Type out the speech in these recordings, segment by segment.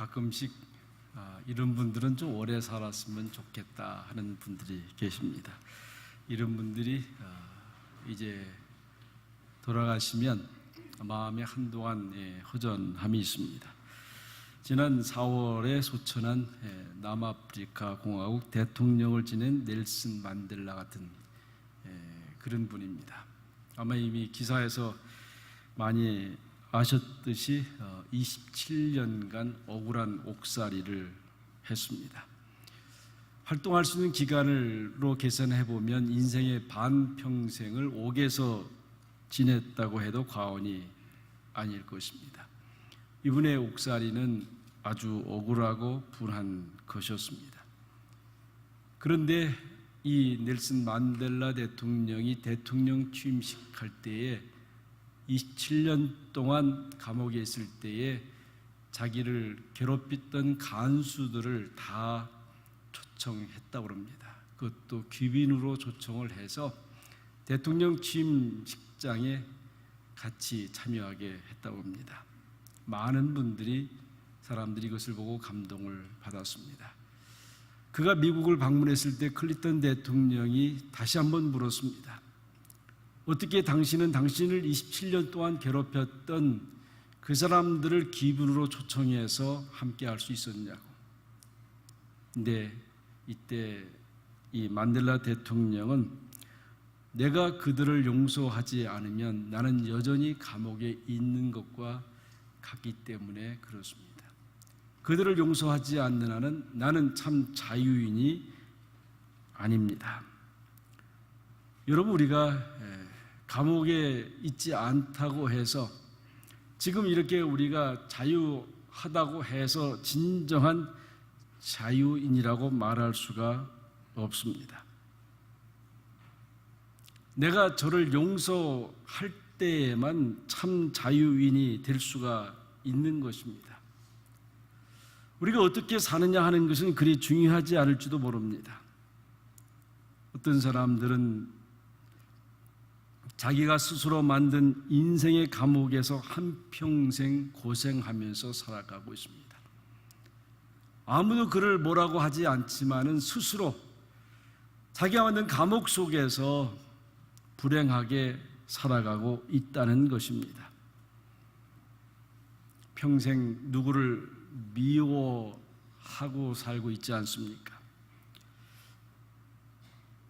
가끔씩 아, 이런 분들은 좀 오래 살았으면 좋겠다 하는 분들이 계십니다. 이런 분들이 아, 이제 돌아가시면 마음에 한동안 예, 허전함이 있습니다. 지난 4월에 소천한 예, 남아프리카 공화국 대통령을 지낸 넬슨 만델라 같은 예, 그런 분입니다. 아마 이미 기사에서 많이 아셨듯이 27년간 억울한 옥살이를 했습니다. 활동할 수 있는 기간으로 계산해 보면 인생의 반 평생을 옥에서 지냈다고 해도 과언이 아닐 것입니다. 이분의 옥살이는 아주 억울하고 분한 것이었습니다. 그런데 이 넬슨 만델라 대통령이 대통령 취임식 할 때에 27년 동안 감옥에 있을 때에 자기를 괴롭혔던 간수들을 다 초청했다고 합니다. 그것도 귀빈으로 초청을 해서 대통령 취임식장에 같이 참여하게 했다고 합니다. 많은 분들이 사람들이 이것을 보고 감동을 받았습니다. 그가 미국을 방문했을 때 클리턴 대통령이 다시 한번 물었습니다. 어떻게 당신은 당신을 27년 동안 괴롭혔던 그 사람들을 기분으로 초청해서 함께 할 수 있었냐고. 근데 이때 이 만델라 대통령은 내가 그들을 용서하지 않으면 나는 여전히 감옥에 있는 것과 같기 때문에 그렇습니다. 그들을 용서하지 않는 한은 나는 참 자유인이 아닙니다. 여러분 우리가 예, 감옥에 있지 않다고 해서 지금 이렇게 우리가 자유하다고 해서 진정한 자유인이라고 말할 수가 없습니다. 내가 저를 용서할 때에만 참 자유인이 될 수가 있는 것입니다. 우리가 어떻게 사느냐 하는 것은 그리 중요하지 않을지도 모릅니다. 어떤 사람들은 자기가 스스로 만든 인생의 감옥에서 한평생 고생하면서 살아가고 있습니다. 아무도 그를 뭐라고 하지 않지만은 스스로 자기가 만든 감옥 속에서 불행하게 살아가고 있다는 것입니다. 평생 누구를 미워하고 살고 있지 않습니까?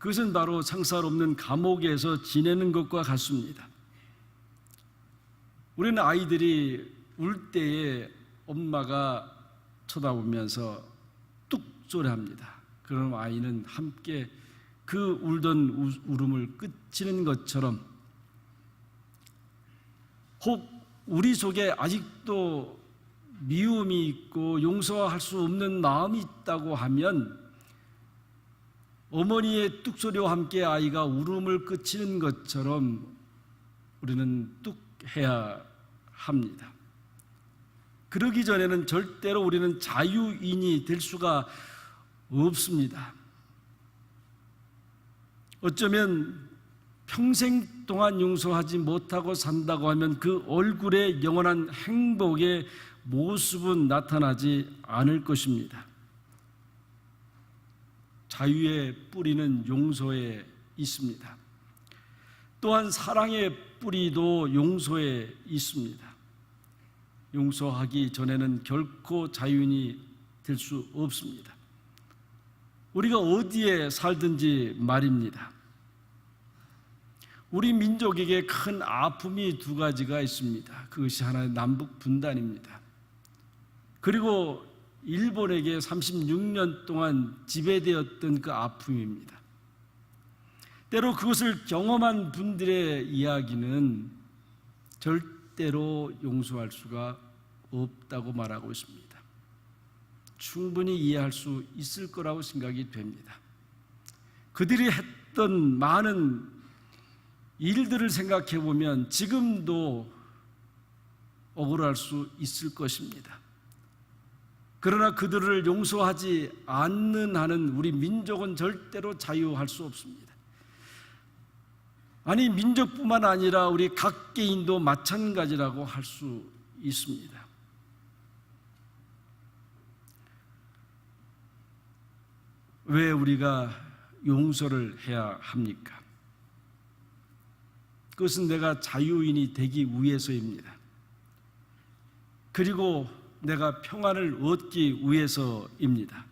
그것은 바로 창살 없는 감옥에서 지내는 것과 같습니다. 우리는 아이들이 울 때에 엄마가 쳐다보면서 뚝 소리합니다. 그럼 아이는 함께 그 울던 울음을 끝이는 것처럼 혹 우리 속에 아직도 미움이 있고 용서할 수 없는 마음이 있다고 하면 어머니의 뚝소리와 함께 아이가 울음을 끝이는 것처럼 우리는 뚝 해야 합니다. 그러기 전에는 절대로 우리는 자유인이 될 수가 없습니다. 어쩌면 평생 동안 용서하지 못하고 산다고 하면 그 얼굴에 영원한 행복의 모습은 나타나지 않을 것입니다. 자유의 뿌리는 용서에 있습니다. 또한 사랑의 뿌리도 용서에 있습니다. 용서하기 전에는 결코 자유인이 될 수 없습니다. 우리가 어디에 살든지 말입니다. 우리 민족에게 큰 아픔이 두 가지가 있습니다. 그것이 하나의 남북 분단입니다. 그리고 일본에게 36년 동안 지배되었던 그 아픔입니다. 때로 그것을 경험한 분들의 이야기는 절대로 용서할 수가 없다고 말하고 있습니다. 충분히 이해할 수 있을 거라고 생각이 됩니다. 그들이 했던 많은 일들을 생각해 보면 지금도 억울할 수 있을 것입니다. 그러나 그들을 용서하지 않는 한은 우리 민족은 절대로 자유할 수 없습니다. 아니, 민족뿐만 아니라 우리 각 개인도 마찬가지라고 할 수 있습니다. 왜 우리가 용서를 해야 합니까? 그것은 내가 자유인이 되기 위해서입니다. 그리고 내가 평안을 얻기 위해서입니다.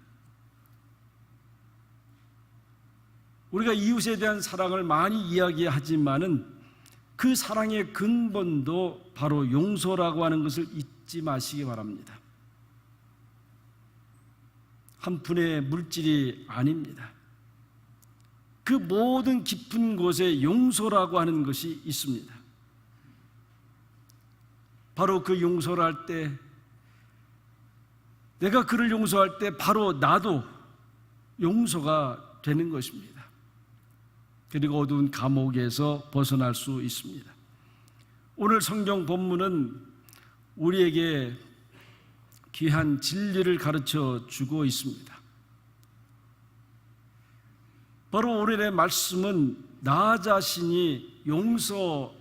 우리가 이웃에 대한 사랑을 많이 이야기하지만은 그 사랑의 근본도 바로 용서라고 하는 것을 잊지 마시기 바랍니다. 한 분의 물질이 아닙니다. 그 모든 깊은 곳에 용서라고 하는 것이 있습니다. 바로 그 용서를 할 때, 내가 그를 용서할 때 바로 나도 용서가 되는 것입니다. 그리고 어두운 감옥에서 벗어날 수 있습니다. 오늘 성경 본문은 우리에게 귀한 진리를 가르쳐 주고 있습니다. 바로 오늘의 말씀은 나 자신이 용서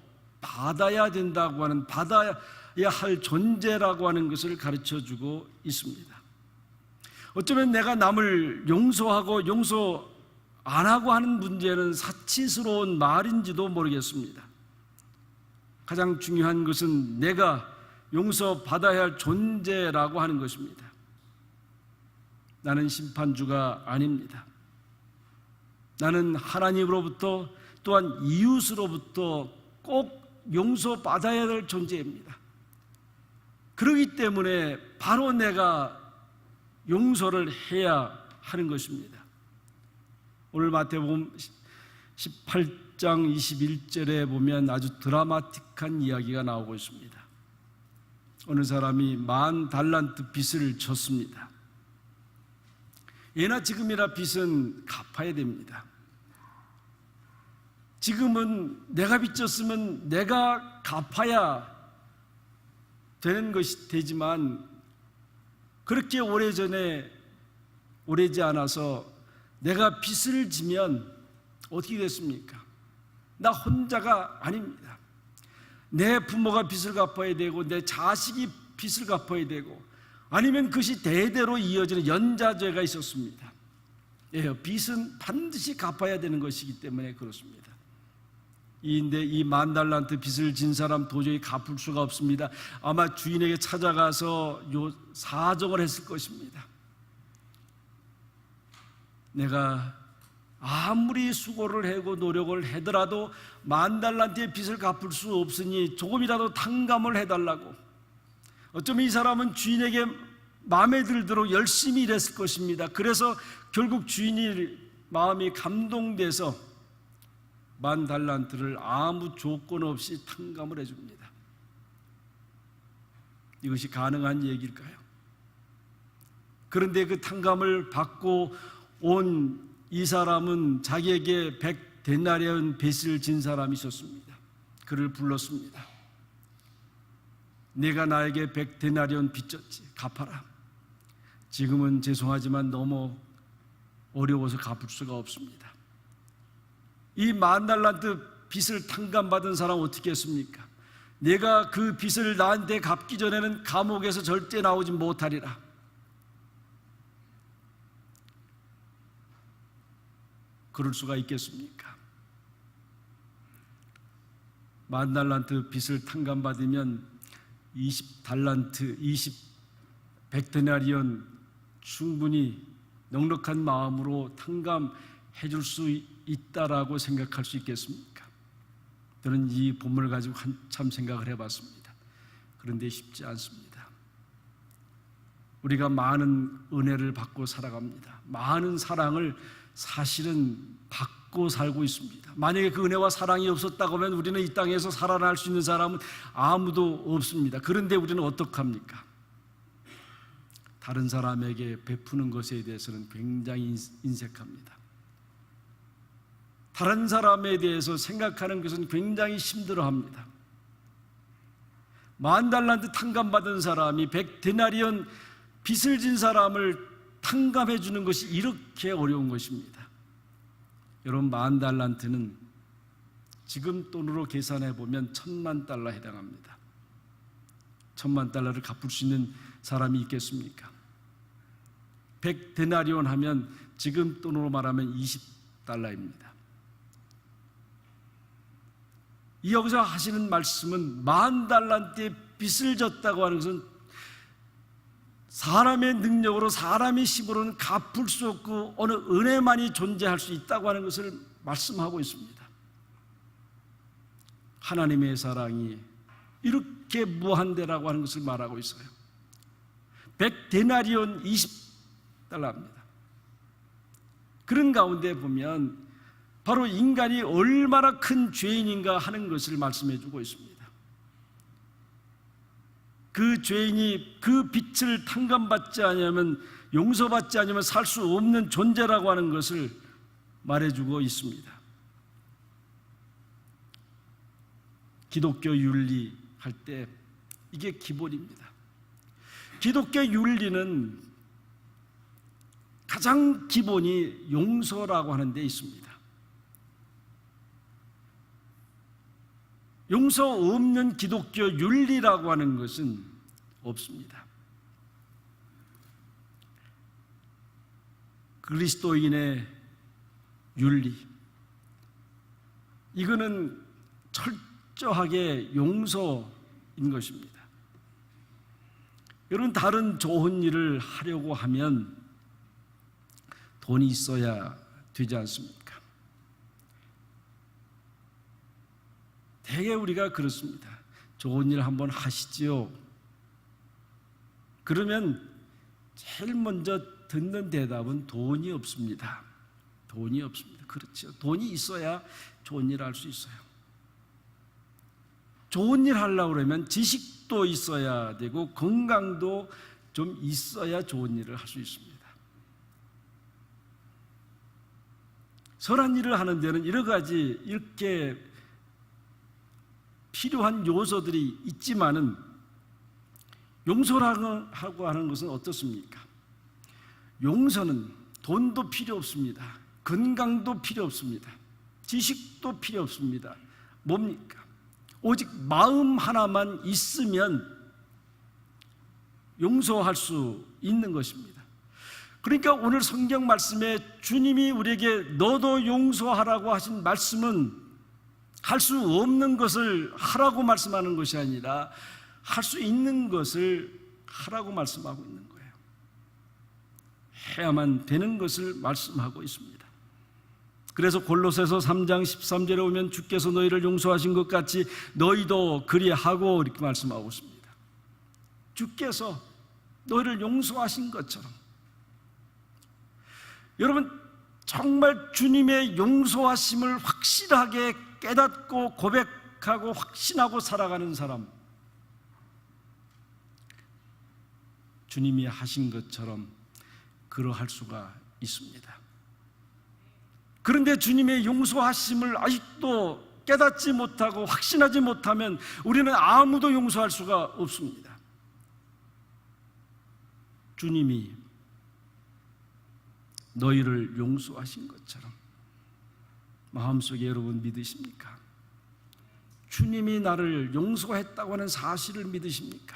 받아야 된다고 하는 받아야 할 존재라고 하는 것을 가르쳐 주고 있습니다. 어쩌면 내가 남을 용서하고 용서 안 하고 하는 문제는 사치스러운 말인지도 모르겠습니다. 가장 중요한 것은 내가 용서받아야 할 존재라고 하는 것입니다. 나는 심판주가 아닙니다. 나는 하나님으로부터 또한 이웃으로부터 꼭 용서받아야 될 존재입니다. 그러기 때문에 바로 내가 용서를 해야 하는 것입니다. 오늘 마태복음 18장 21절에 보면 아주 드라마틱한 이야기가 나오고 있습니다. 어느 사람이 만 달란트 빚을 졌습니다. 예나 지금이나 빚은 갚아야 됩니다. 지금은 내가 빚졌으면 내가 갚아야 되는 것이 되지만 그렇게 오래전에 오래지 않아서 내가 빚을 지면 어떻게 됐습니까? 나 혼자가 아닙니다. 내 부모가 빚을 갚아야 되고 내 자식이 빚을 갚아야 되고 아니면 그것이 대대로 이어지는 연자죄가 있었습니다. 예, 빚은 반드시 갚아야 되는 것이기 때문에 그렇습니다. 이인데 이 만 달란트 빚을 진 사람 도저히 갚을 수가 없습니다. 아마 주인에게 찾아가서 요 사정을 했을 것입니다. 내가 아무리 수고를 하고 노력을 하더라도 만 달란트의 빚을 갚을 수 없으니 조금이라도 탕감을 해달라고. 어쩌면 이 사람은 주인에게 마음에 들도록 열심히 일했을 것입니다. 그래서 결국 주인이 마음이 감동돼서 만 달란트를 아무 조건 없이 탕감을 해줍니다. 이것이 가능한 얘기일까요? 그런데 그 탕감을 받고 온 이 사람은 자기에게 백 데나리온 빚을 진 사람이 있었습니다. 그를 불렀습니다. 내가 나에게 백 데나리온 빚졌지 갚아라. 지금은 죄송하지만 너무 어려워서 갚을 수가 없습니다. 이 만 달란트 빚을 탕감받은 사람 어떻게 했습니까? 내가 그 빚을 나한테 갚기 전에는 감옥에서 절대 나오지 못하리라. 그럴 수가 있겠습니까? 만 달란트 빚을 탕감받으면 20 달란트, 20 백데나리온 충분히 넉넉한 마음으로 탕감해 줄 수 있다라고 생각할 수 있겠습니까? 저는 이 본문을 가지고 한참 생각을 해봤습니다. 그런데 쉽지 않습니다. 우리가 많은 은혜를 받고 살아갑니다. 많은 사랑을 사실은 받고 살고 있습니다. 만약에 그 은혜와 사랑이 없었다고 하면 우리는 이 땅에서 살아날 수 있는 사람은 아무도 없습니다. 그런데 우리는 어떡합니까? 다른 사람에게 베푸는 것에 대해서는 굉장히 인색합니다. 다른 사람에 대해서 생각하는 것은 굉장히 힘들어합니다. 만 달란트 탕감받은 사람이 백 데나리온 빚을 진 사람을 탕감해 주는 것이 이렇게 어려운 것입니다. 여러분 만 달란트는 지금 돈으로 계산해 보면 천만 달러 해당합니다. 천만 달러를 갚을 수 있는 사람이 있겠습니까? 100데나리온 하면 지금 돈으로 말하면 20달러입니다. 이 여기서 하시는 말씀은 만 달란트의 빚을 졌다고 하는 것은 사람의 능력으로 사람의 힘으로는 갚을 수 없고 어느 은혜만이 존재할 수 있다고 하는 것을 말씀하고 있습니다. 하나님의 사랑이 이렇게 무한대라고 하는 것을 말하고 있어요. 100데나리온 20달러입니다. 그런 가운데 보면 바로 인간이 얼마나 큰 죄인인가 하는 것을 말씀해 주고 있습니다. 그 죄인이 그 빛을 탕감받지 않으면 용서받지 않으면 살 수 없는 존재라고 하는 것을 말해주고 있습니다. 기독교 윤리 할 때 이게 기본입니다. 기독교 윤리는 가장 기본이 용서라고 하는 데 있습니다. 용서 없는 기독교 윤리라고 하는 것은 없습니다. 그리스도인의 윤리. 이거는 철저하게 용서인 것입니다. 여러분, 다른 좋은 일을 하려고 하면 돈이 있어야 되지 않습니까? 대개 우리가 그렇습니다. 좋은 일 한번 하시지요. 그러면 제일 먼저 듣는 대답은 돈이 없습니다. 돈이 없습니다. 그렇죠. 돈이 있어야 좋은 일 할 수 있어요. 좋은 일 하려고 그러면 지식도 있어야 되고 건강도 좀 있어야 좋은 일을 할 수 있습니다. 선한 일을 하는 데는 여러 가지 이렇게 필요한 요소들이 있지만은 용서라고 하는 것은 어떻습니까? 용서는 돈도 필요 없습니다. 건강도 필요 없습니다. 지식도 필요 없습니다. 뭡니까? 오직 마음 하나만 있으면 용서할 수 있는 것입니다. 그러니까 오늘 성경 말씀에 주님이 우리에게 너도 용서하라고 하신 말씀은 할 수 없는 것을 하라고 말씀하는 것이 아니라 할 수 있는 것을 하라고 말씀하고 있는 거예요. 해야만 되는 것을 말씀하고 있습니다. 그래서 골로새서 3장 13절에 오면 주께서 너희를 용서하신 것 같이 너희도 그리하고 이렇게 말씀하고 있습니다. 주께서 너희를 용서하신 것처럼 여러분 정말 주님의 용서하심을 확실하게 깨닫고 고백하고 확신하고 살아가는 사람 주님이 하신 것처럼 그러할 수가 있습니다. 그런데 주님의 용서하심을 아직도 깨닫지 못하고 확신하지 못하면 우리는 아무도 용서할 수가 없습니다. 주님이 너희를 용서하신 것처럼 마음속에 여러분 믿으십니까? 주님이 나를 용서했다고 하는 사실을 믿으십니까?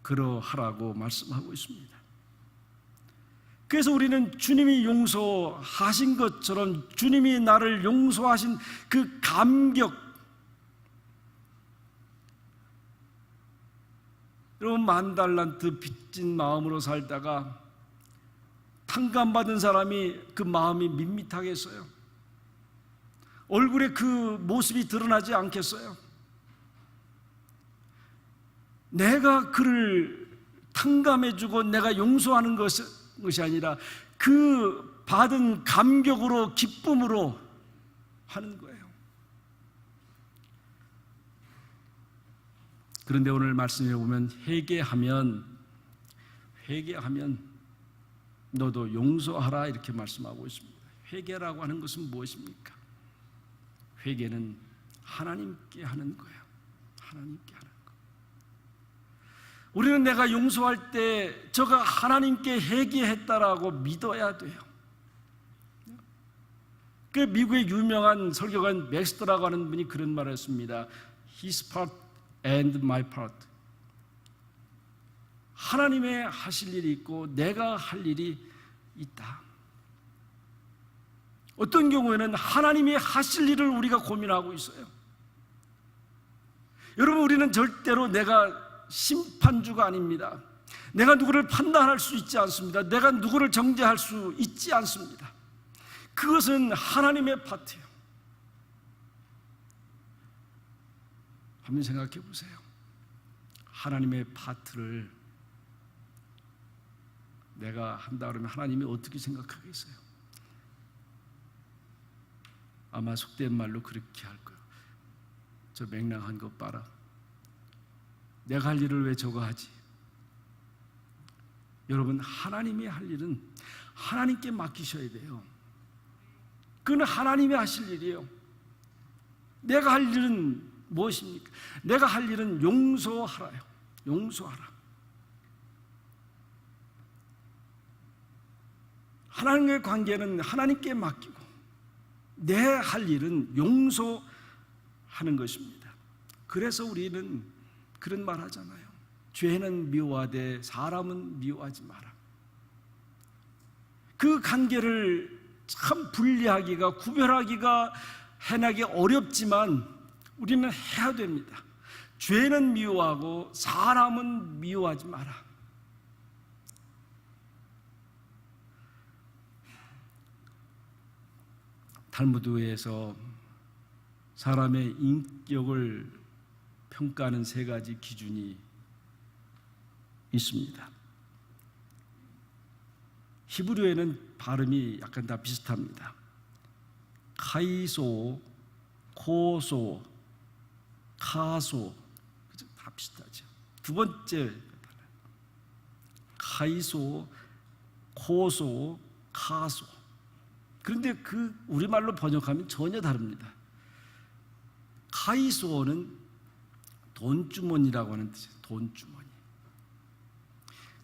그러하라고 말씀하고 있습니다. 그래서 우리는 주님이 용서하신 것처럼 주님이 나를 용서하신 그 감격, 여러분 만달란트 빚진 마음으로 살다가 탕감받은 사람이 그 마음이 밋밋하겠어요? 얼굴에 그 모습이 드러나지 않겠어요? 내가 그를 탕감해주고 내가 용서하는 것이 아니라 그 받은 감격으로 기쁨으로 하는 거예요. 그런데 오늘 말씀에 보면 회개하면 회개하면 너도 용서하라 이렇게 말씀하고 있습니다. 회개라고 하는 것은 무엇입니까? 회개는 하나님께 하는 거예요. 하나님께 하는 거. 우리는 내가 용서할 때 저가 하나님께 회개했다라고 믿어야 돼요. 그 미국의 유명한 설교관 맥스터라고 하는 분이 그런 말을 했습니다. His part and my part. 하나님의 하실 일이 있고 내가 할 일이 있다. 어떤 경우에는 하나님이 하실 일을 우리가 고민하고 있어요. 여러분, 우리는 절대로 내가 심판주가 아닙니다. 내가 누구를 판단할 수 있지 않습니다. 내가 누구를 정죄할 수 있지 않습니다. 그것은 하나님의 파트예요. 한번 생각해 보세요. 하나님의 파트를 내가 한다 그러면 하나님이 어떻게 생각하겠어요? 아마 속된 말로 그렇게 할 거예요. 저 맹랑한 것 봐라. 내가 할 일을 왜 저거 하지? 여러분 하나님이 할 일은 하나님께 맡기셔야 돼요. 그건 하나님이 하실 일이에요. 내가 할 일은 무엇입니까? 내가 할 일은 용서하라요. 용서하라. 하나님의 관계는 하나님께 맡기고 내 할 일은 용서하는 것입니다. 그래서 우리는 그런 말 하잖아요. 죄는 미워하되 사람은 미워하지 마라. 그 관계를 참 분리하기가 구별하기가 해나기 어렵지만 우리는 해야 됩니다. 죄는 미워하고 사람은 미워하지 마라. 탈무드에서 사람의 인격을 평가하는 세 가지 기준이 있습니다. 히브리어에는 발음이 약간 다 비슷합니다. 카이소, 코소, 카소, 그죠? 다 비슷하죠. 두 번째 카이소, 코소, 카소. 그런데 그 우리말로 번역하면 전혀 다릅니다. 카이소는 돈주머니라고 하는 뜻이에요. 돈주머니.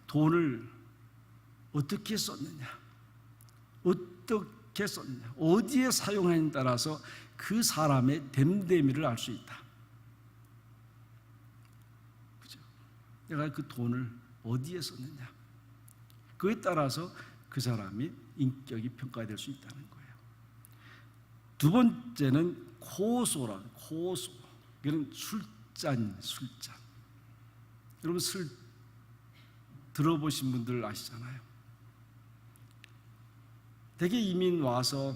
돈을 어떻게 썼느냐, 어떻게 썼느냐, 어디에 사용하느냐에 따라서 그 사람의 됨됨이를 알 수 있다. 그죠? 내가 그 돈을 어디에 썼느냐, 그에 따라서 그 사람이 인격이 평가될 수 있다는 거예요. 두 번째는 고소라, 고소. 이건 술잔, 술잔. 여러분 술 들어보신 분들 아시잖아요. 대개 이민 와서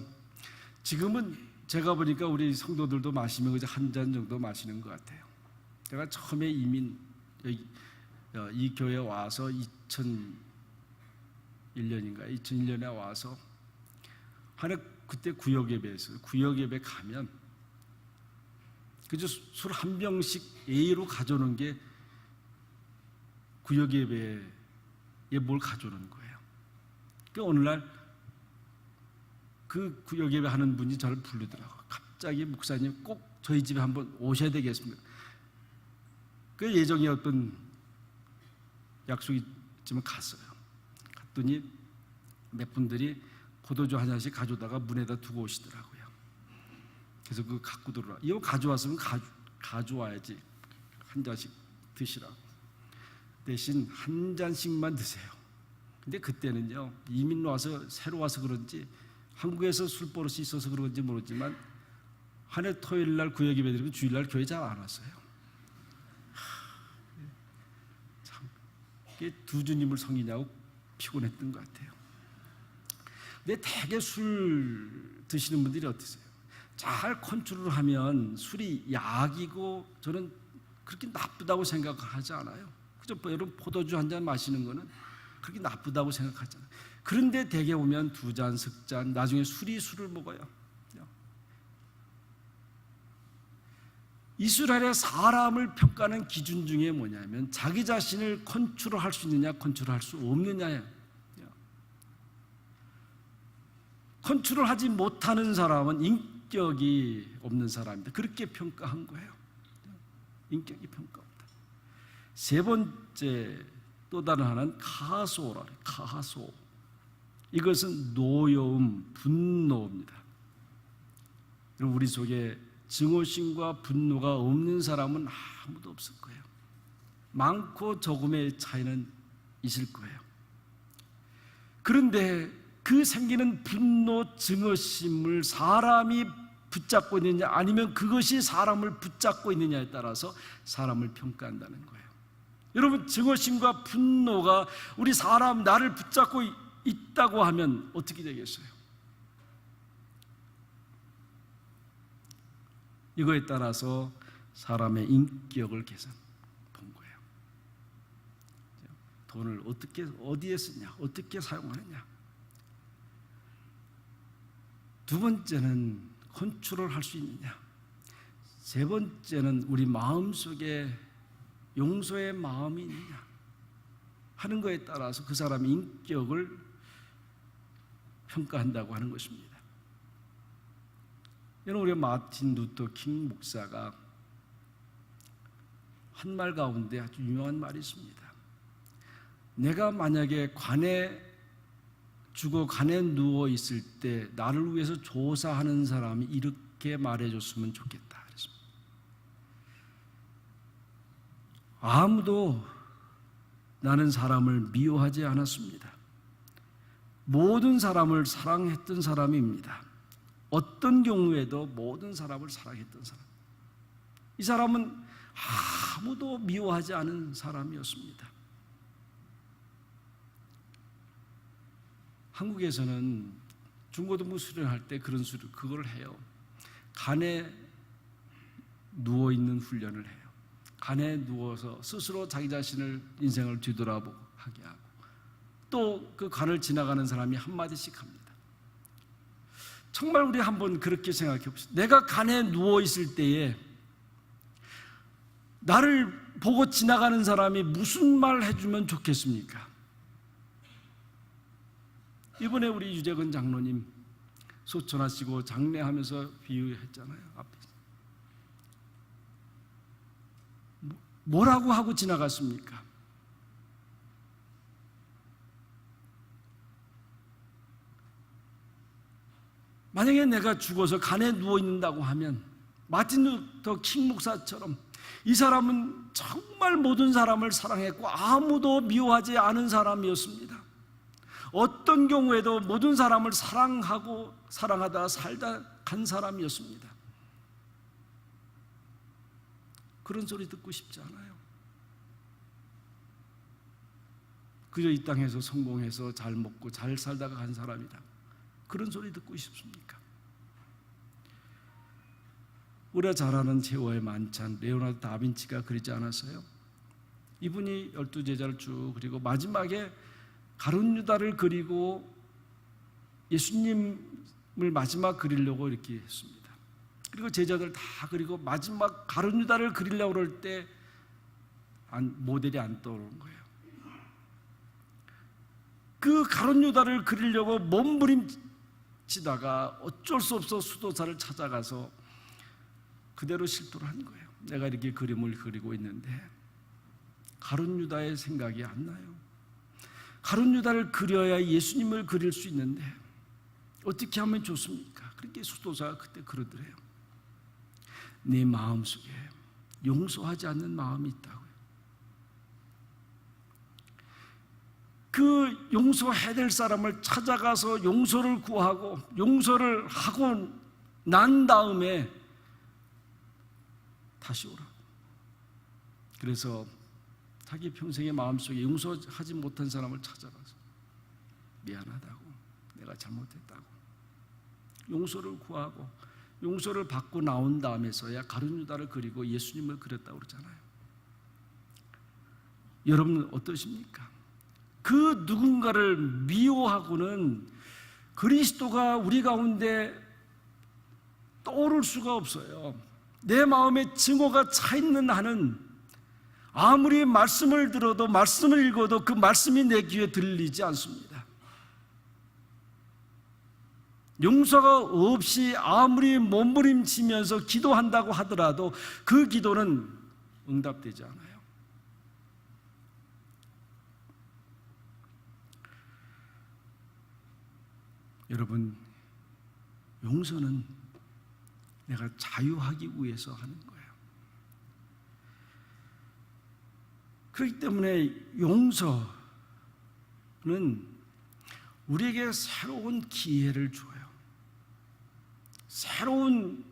지금은 제가 보니까 우리 성도들도 마시면 그저 한 잔 정도 마시는 것 같아요. 제가 처음에 이민 여기 어, 이 교회 와서 2001년인가 2001년에 와서 하나 그때 구역 예배에서 구역 예배 가면 그저 술 한 병씩 A로 가져오는 게 구역 예배에 뭘 가져오는 거예요. 그 오늘날 그 구역 예배 하는 분이 저를 부르더라고. 갑자기 목사님 꼭 저희 집에 한번 오셔야 되겠습니다. 그 예정이 어떤 약속이 있지만 갔어요. 갔더니 몇 분들이 포도주 한 잔씩 가져다가 문에다 두고 오시더라고요. 그래서 그 갖고 들어라. 이거 가져왔으면 가, 가져와야지. 한 잔씩 드시라고. 대신 한 잔씩만 드세요. 근데 그때는요, 이민 와서 새로 와서 그런지 한국에서 술 버릇이 있어서 그런지 모르지만 한 해 토요일 날 구역 예배 드리고 주일 날 교회 잘 안 왔어요. 참, 이게 두 주님을 섬기냐고 피곤했던 것 같아요. 근데 대개 술 드시는 분들이 어떠세요? 잘 컨트롤 하면 술이 약이고 저는 그렇게 나쁘다고 생각하지 않아요. 그죠? 뭐 여러분 포도주 한 잔 마시는 거는 그렇게 나쁘다고 생각하잖아요. 그런데 대개 오면 두 잔, 석 잔, 나중에 술이 술을 먹어요. 이스라엘의 사람을 평가하는 기준 중에 뭐냐면 자기 자신을 컨트롤할 수 있느냐, 컨트롤할 수 없느냐예요. 컨트롤하지 못하는 사람은 인격이 없는 사람입니다. 그렇게 평가한 거예요. 인격이 평가 없다. 세 번째 또 다른 하나는 카소라 카소. 이것은 노여움, 분노입니다. 우리 속에 증오심과 분노가 없는 사람은 아무도 없을 거예요. 많고 적음의 차이는 있을 거예요. 그런데 그 생기는 분노, 증오심을 사람이 붙잡고 있느냐 아니면 그것이 사람을 붙잡고 있느냐에 따라서 사람을 평가한다는 거예요. 여러분 증오심과 분노가 우리 사람 나를 붙잡고 있다고 하면 어떻게 되겠어요? 이거에 따라서 사람의 인격을 계산 본 거예요. 돈을 어떻게 어디에 쓰냐, 어떻게 사용하느냐. 두 번째는 컨트롤 할 수 있느냐. 세 번째는 우리 마음 속에 용서의 마음이 있느냐 하는 것에 따라서 그 사람의 인격을 평가한다고 하는 것입니다. 여러분 우리 마틴 루터 킹 목사가 한 말 가운데 아주 유명한 말이 있습니다. 내가 만약에 관에 죽어 관에 누워 있을 때 나를 위해서 조사하는 사람이 이렇게 말해줬으면 좋겠다. 아무도 나는 사람을 미워하지 않았습니다. 모든 사람을 사랑했던 사람입니다. 어떤 경우에도 모든 사람을 사랑했던 사람. 이 사람은 아무도 미워하지 않은 사람이었습니다. 한국에서는 중고등부 수련할 때 그런 수련 그걸 해요. 간에 누워 있는 훈련을 해요. 간에 누워서 스스로 자기 자신을 인생을 뒤돌아보고 하게 하고 또 그 간을 지나가는 사람이 한 마디씩 합니다. 정말 우리 한번 그렇게 생각해 봅시다. 내가 간에 누워 있을 때에 나를 보고 지나가는 사람이 무슨 말 해주면 좋겠습니까? 이번에 우리 유재근 장로님 소천하시고 장례하면서 비유했잖아요. 앞에서. 뭐- 뭐라고 하고 지나갔습니까? 만약에 내가 죽어서 간에 누워 있는다고 하면 마틴 루터 킹 목사처럼 이 사람은 정말 모든 사람을 사랑했고 아무도 미워하지 않은 사람이었습니다. 어떤 경우에도 모든 사람을 사랑하고 사랑하다 살다 간 사람이었습니다. 그런 소리 듣고 싶지 않아요. 그저 이 땅에서 성공해서 잘 먹고 잘 살다가 간 사람이다. 그런 소리 듣고 싶습니까? 우리가 잘 아는 제호의 만찬 레오나르도 다빈치가 그리지 않았어요? 이분이 열두 제자를 쭉 그리고 마지막에 가룟 유다를 그리고 예수님을 마지막 그리려고 이렇게 했습니다. 그리고 제자들 다 그리고 마지막 가룟 유다를 그리려고 그럴 때 안, 모델이 안 떠오르는 거예요. 그 가룟 유다를 그리려고 몸부림 치다가 어쩔 수 없어 수도사를 찾아가서 그대로 실토를 한 거예요. 내가 이렇게 그림을 그리고 있는데 가룟 유다의 생각이 안 나요. 가룟 유다를 그려야 예수님을 그릴 수 있는데 어떻게 하면 좋습니까? 그렇게 수도사가 그때 그러더래요. 내 마음 속에 용서하지 않는 마음이 있다고요. 그 용서해야 될 사람을 찾아가서 용서를 구하고 용서를 하고 난 다음에 다시 오라. 그래서 자기 평생의 마음속에 용서하지 못한 사람을 찾아가서 미안하다고 내가 잘못했다고 용서를 구하고 용서를 받고 나온 다음에서야 가룟유다를 그리고 예수님을 그렸다고 그러잖아요. 여러분 어떠십니까? 그 누군가를 미워하고는 그리스도가 우리 가운데 떠오를 수가 없어요. 내 마음에 증오가 차 있는 한은 아무리 말씀을 들어도 말씀을 읽어도 그 말씀이 내 귀에 들리지 않습니다. 용서가 없이 아무리 몸부림치면서 기도한다고 하더라도 그 기도는 응답되지 않아요. 여러분, 용서는 내가 자유하기 위해서 하는 거예요. 그렇기 때문에 용서, 우리에게 새로운 기회를 줘요. 새로운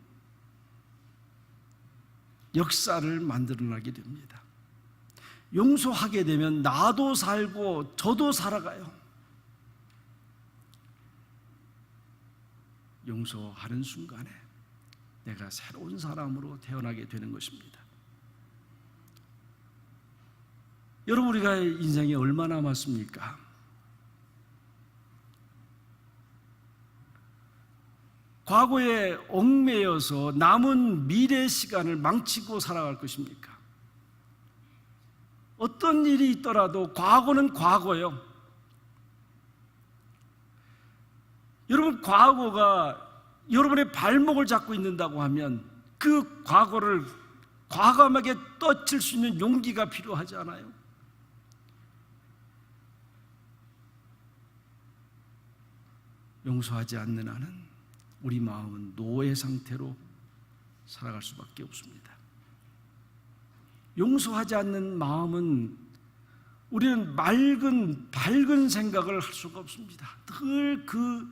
역사를 만들어나게 됩니다. 용서하게 되면 나도 살고 저도 살아가요. 용서하는 순간에 내가 새로운 사람으로 태어나게 되는 것입니다. 여러분 우리가 인생이 얼마나 남았습니까? 과거에 얽매여서 남은 미래 시간을 망치고 살아갈 것입니까? 어떤 일이 있더라도 과거는 과거요. 여러분 과거가 여러분의 발목을 잡고 있는다고 하면 그 과거를 과감하게 떠칠 수 있는 용기가 필요하지 않아요? 용서하지 않는 한은 우리 마음은 노예 상태로 살아갈 수밖에 없습니다. 용서하지 않는 마음은 우리는 맑은 밝은 생각을 할 수가 없습니다. 늘 그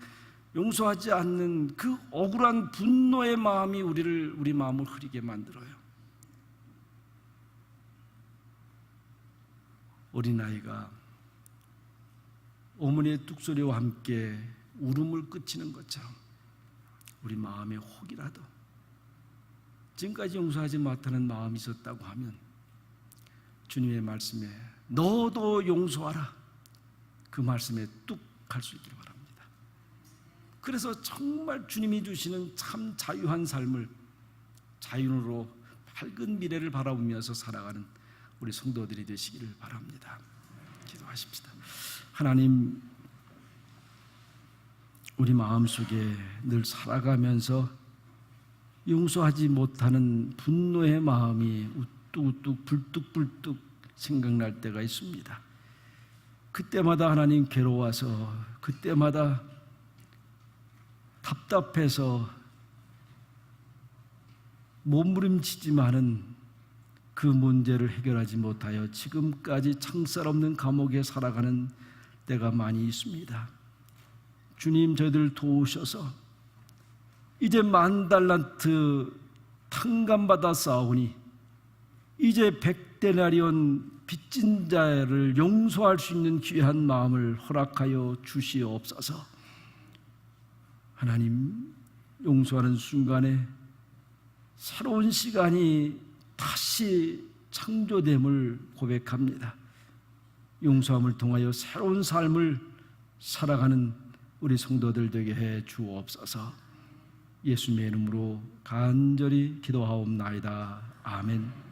용서하지 않는 그 억울한 분노의 마음이 우리를 우리 마음을 흐리게 만들어요. 어린아이가 어머니의 뚝소리와 함께 울음을 그치는 것처럼 우리 마음에 혹이라도 지금까지 용서하지 못하는 마음이 있었다고 하면 주님의 말씀에 너도 용서하라 그 말씀에 뚝 할 수 있기를 바랍니다. 그래서 정말 주님이 주시는 참 자유한 삶을 자유로 밝은 미래를 바라보면서 살아가는 우리 성도들이 되시기를 바랍니다. 기도하십시다. 하나님 우리 마음속에 늘 살아가면서 용서하지 못하는 분노의 마음이 우뚝우뚝 불뚝불뚝 생각날 때가 있습니다. 그때마다 하나님 괴로워서 그때마다 답답해서 몸부림치지만은 그 문제를 해결하지 못하여 지금까지 창살 없는 감옥에 살아가는 때가 많이 있습니다. 주님 저희들 도우셔서 이제 만 달란트 탕감받아 싸우니 이제 백대나리온 빚진 자를 용서할 수 있는 귀한 마음을 허락하여 주시옵소서. 하나님 용서하는 순간에 새로운 시간이 다시 창조됨을 고백합니다. 용서함을 통하여 새로운 삶을 살아가는 우리 성도들 되게 해 주옵소서. 예수님의 이름으로 간절히 기도하옵나이다. 아멘.